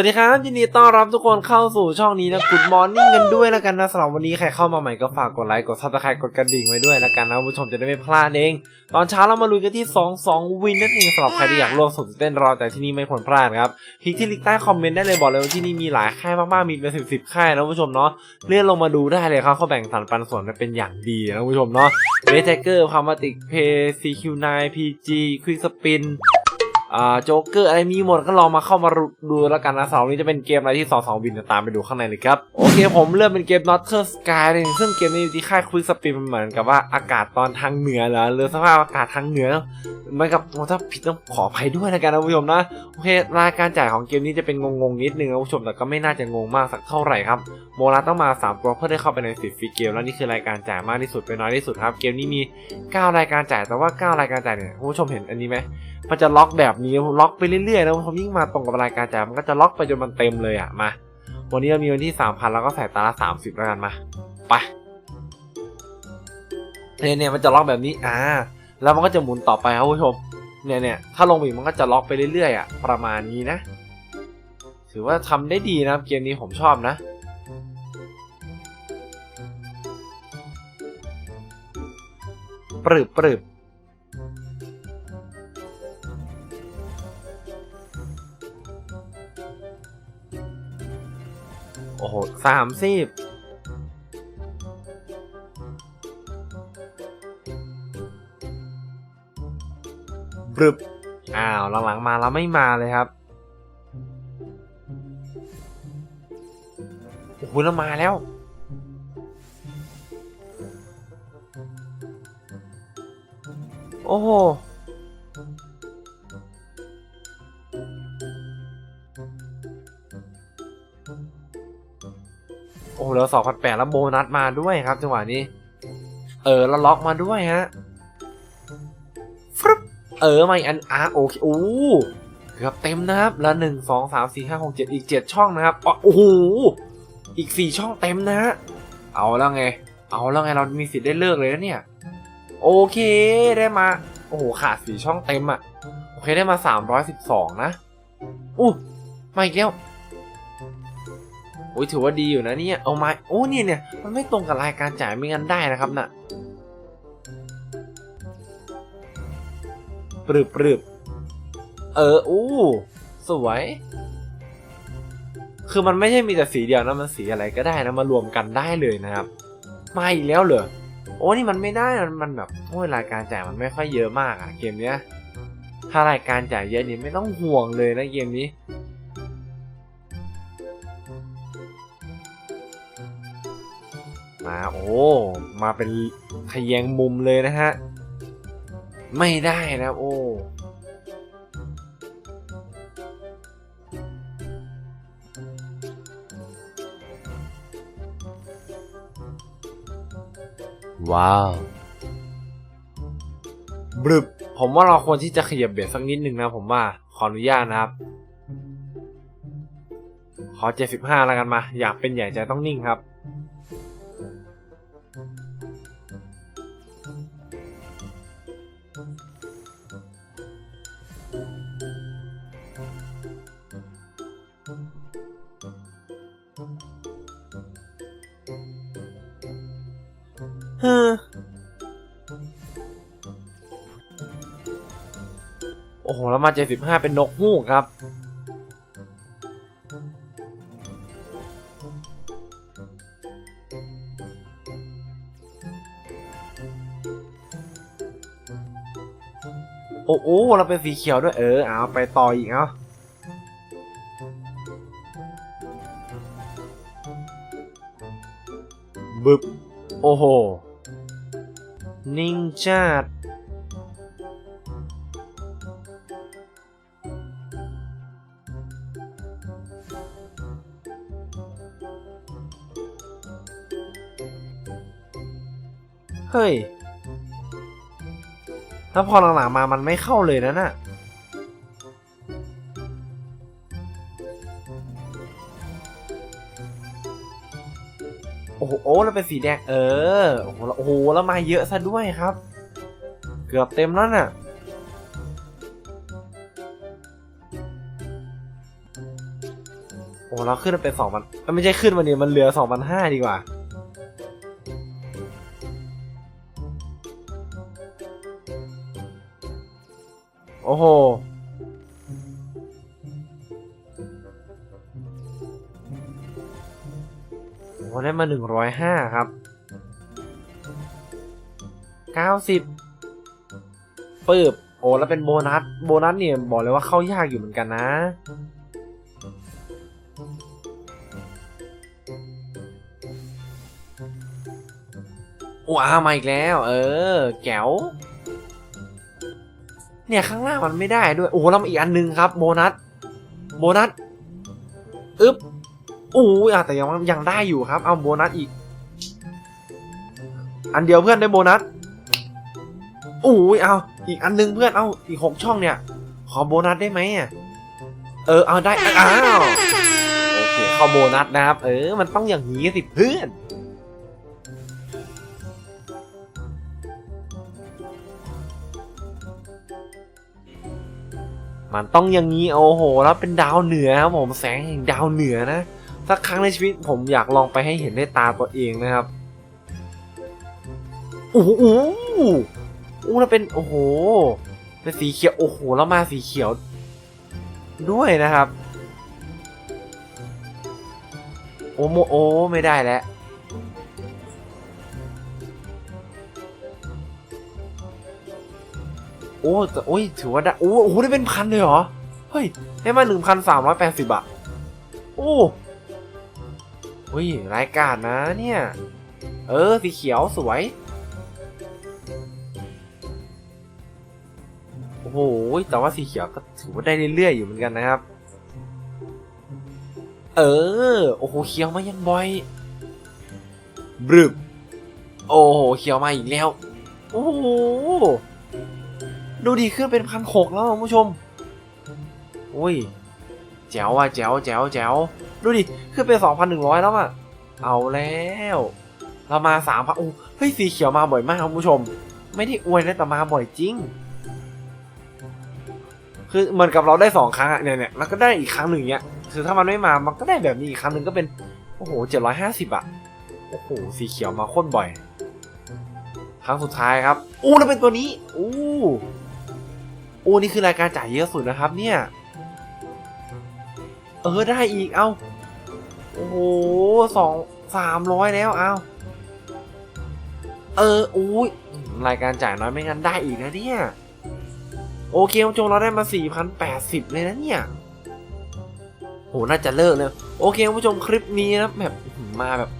วัสดีครับยินดีต้อนรับทุกคนเข้าสู่ช่องนี้นะ Good Morning กันด้วยแล้วกันนะสำหรับวันนี้ใครเข้ามาใหม่ก็ฝากกดไลค์กดซับสไครต์กดกระดิ่งไว้ด้วยแล้วกันนะคุณผู้ชมจะได้ไม่พลาดเอง ตอนเช้าเรามาลุยกันที่ 2 2 วินนั่นเองสำหรับใครที่อยากร่วมสนุกเต้นรอแต่ที่นี่ไม่ควรพลาดครับคลิกที่ลิงก์ใต้คอมเมนต์ได้เลยบอกเลยว่าที่นี่มีหลายค่ายมากๆมีเป็นสิบสิบค่ายนะคุณผู้ชมเนาะเลื่อนลงมาดูได้เลยครับเขาแบ่งสรรปันส่วนกันเป็นอย่างดีนะคุณผู้ชมเนาะเบสแท็กเกอร์พามาติกเพย์ซีคิวนายพีจีควิกสปิน โจ๊กเกอร์อะไรมีหมดก็ลองมาเข้ามาดูแล้วกันนะสองนี้จะเป็นเกมอะไรที่สองสองวินจะตามไปดูข้างในเลยครับ โอเคผมเลือกเป็นเกม n o r t h e r n Sky เลยซึ่งเกมนี้อยู่ที่ค่ายควิกสปีดมันเหมือนกับว่าอากาศตอนทางเหนือเหรอหรือสภาพอากาศทางเหนือเหมือนกับถ้าผิดต้องขออภัยด้วยนะกันนะผู้ชมนะโอเครายการจ่ายของเกมนี้จะเป็นงงๆนิดนึงนะผู้ชมแต่ก็ไม่น่าจะงงมากสักเท่าไหร่ครับโมนาต้องมา 3 ตัวเพื่อได้เข้าไปในสิทธิ์ฟรีเกมแล้วนี่คือรายการจ่ายมากที่สุดไปน้อยที่สุดครับเกมนี้มี 9 รายการจ่ายแต่ว่า 9 รายการจ่ายเนี่ยผู้ชมเห็นอันนี้ไหมมันจะล็อกแบบนี้ล็อกไปเรื่อยๆนะผมยิ่งมาตรงกับรายการจ่ายมันก็จะล็อกไปจนมันเต็มเลยอะมา วันนี้เรามีวันที่3,000แล้วก็ใส่ตาละ30แล้วกันมาไปเนี่ยเนี่ยมันจะล็อกแบบนี้อ่าแล้วมันก็จะหมุนต่อไปครับผู้ชมเนี่ยเนี่ยถ้าลงอีกมันก็จะล็อกไปเรื่อยๆอะประมาณนี้นะ ถือว่าทำได้ดีนะเกมนี้ผมชอบนะปรึบปรึบ โอ้โหสามสิบปรึบอ้าวหลังๆมาแล้วไม่มาเลยครับโอ้โหแล้วมาแล้วโอ้โห โอ้โหแล้วสองพันแปดแล้วโบนัสมาด้วยครับจังหวะนี้ เออแล้วล็อกมาด้วยฮะฟรึบเออม่อันอาโอเคโอ้เกือบเต็มนะครับ แล้วหนึ่งสองสามสี่ห้าหกเจ็ดอีกเจ็ดช่องนะครับโอ้โหอีกสี่ช่องเต็มนะฮะเอาแล้วไง เอาแล้วไงเรามีสิทธิ์ได้เลิกเลยนะเนี่ย โอเคได้มา โอ้โหขาดสี่ช่องเต็มอะโอเคได้มาสามร้อยสิบสองนะอู้ไม่แก้ว อ้ยถือว่าดีอยู่นะเนี่ย เอามาโอ้เนี่ยเนี่ยมันไม่ตรงกับรายการจ่ายไม่งั้นได้นะครับน่ะปรึบปรึบเอออู้สวย คือมันไม่ใช่มีแต่สีเดียวนะมันสีอะไรก็ได้นะมารวมกันได้เลยนะครับ มาอีกแล้วเหรอโอ้นี่มันไม่ได้มันมันแบบโอ้ยรายการจ่ายมันไม่ค่อยเยอะมากอะเกมเนี้ยถ้ารายการจ่ายเยอะนี่ไม่ต้องห่วงเลยนะเกมนี้ มา โอ้ มาเป็นทะแยงมุมเลยนะฮะ ไม่ได้นะโอ้ว้าวบรึบผมว่าเราควรที่จะขยับเบสสักนิดหนึ่งนะผมว่า ขออนุญาตนะครับ ขอ 75 แล้วกันมา อยากเป็นใหญ่ใจต้องนิ่งครับ เฮ้อโอ้โห แล้วมา75เป็นนกฮูกครับ โอ้โอ้เราเป็นสีเขียวด้วย เออ เอาไปต่ออีกเอาะบึบ โอ้โห นิ่งจัดเฮ้ยถ้าพอหลังๆมามันไม่เข้าเลยนะน่ะ โอ้โหแล้วเป็นสีแดงเออโอ้โหแล้วมาเยอะซะด้วยครับ เกือบเต็มแล้วน่ะโอ้เราขึ้นเป็นสองพันไม่ใช่ขึ้นมาเนี่ยมันเหลือสองพันห้าดีกว่าโอ้โห โอ้ได้มาหนึ่งร้อยห้าครับเก้าสิบปืบโอ้แล้วเป็นโบนัส โบนัสเนี่ยบอกเลยว่าเข้ายากอยู่เหมือนกันนะ ว้ามาอีกแล้ว เออ แก๋วเนี่ย ข้างล่ามันไม่ได้ด้วย โอ้แล้วมาอีกอันนึงครับ โบนัส โบนัส อึ๊บ อู้ยอะแต่ยังยังได้อยู่ครับ เอาโบนัสอีก อันเดียวเพื่อนได้โบนัสอู้ยเอาอีกอันนึงเพื่อนเอาอีกหกช่องเนี่ย ขอโบนัสได้ไหมอะเออเอาได้อ้าวโอเคเข้าโบนัสนะครับ เออ มันต้องอย่างนี้สิเพื่อนมันต้องอย่างนี้โอ้โห แล้วเป็นดาวเหนือครับผมแสงแห่งดาวเหนือนะ สักครั้งในชีวิตผมอยากลองไปให้เห็นด้วยตาตัวเองนะครับโอ้โหโอ้โหโอ้แล้วเป็น โอ้โห เป็นสีเขียว โอ้โห แล้วมาสีเขียว ด้วยนะครับ โอ้โมโอ้ไม่ได้แล้ว โอ้แต่โอ้ย ถือว่าได้ โอ้โอ้ได้เป็นพันเลยเหรอ เฮ้ย ได้มาหนึ่งพันสามร้อยแปดสิบอะโอ้ เฮ้ยรายการนะเนี่ย เออ สีเขียวสวย โอ้โห แต่ว่าสีเขียวก็ถือว่าได้เรื่อยๆอยู่เหมือนกันนะครับ เออ โอ้โห เขียวมายังบ่อย บรึบ โอ้โห เขียวมาอีกแล้ว โอ้โห ดูดีขึ้นเป็นพันหกแล้วคุณผู้ชม อุ้ย แจ๋วอะแจ๋วแจ๋วแจ๋วดูดิ ขึ้นเป็นสองพันหนึ่งร้อยแล้วอะ เอาแล้ว เรามาสามพันโอ้เฮ้ย สีเขียวมาบ่อยมากคุณผู้ชม ไม่ได้อวยนะแต่มาบ่อยจริง คือเหมือนกับเราได้สองครั้งอะเนี่ยเนี่ยแล้วก็ได้อีกครั้งหนึ่งเนี้ยคือถ้ามันไม่มามันก็ได้แบบนี้อีกครั้งหนึ่งก็เป็นโอ้โหเจ็ดร้อยห้าสิบอะโอ้โหสีเขียวมาโคตรบ่อย ครั้งสุดท้ายครับอู้แล้วเป็นตัวนี้อู้อู้นี่คือรายการจ่ายเยอะสุดนะครับเนี่ย ออได้อีกเอ้าโอ้โหสองสามร้อยแล้วเอ้าเอออุ้ยรายการจ่ายน้อยไม่งั้นได้อีกนะเนี่ย โอเคคุณผู้ชมเราได้มา 4,080 เลยนะเนี่ยโหน่าจะเลิกเลย โอเคคุณผู้ชมคลิปนี้นะแบบมาแบบ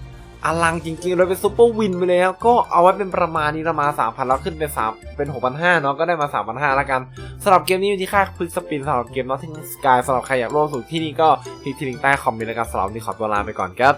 อลังจริงๆเลยเป็นซูเปอร์วินไปเลยครับก็เอาไว้เป็นประมาณนี้ละมา 3,000 แล้วขึ้นเป็น3เป็น 6,500เนาะก็ได้มา 3,500แล้วกันสำหรับเกมนี้อยู่ที่ค่าพลิกสปินสำหรับเกม Notting Sky สำหรับใครอยากร่วมสนุกที่นี่ก็คลิกที่ลิงก์ใต้คอมเมนต์แล้วกันสำหรับวันนี้ขอตัวลาไปก่อนครับ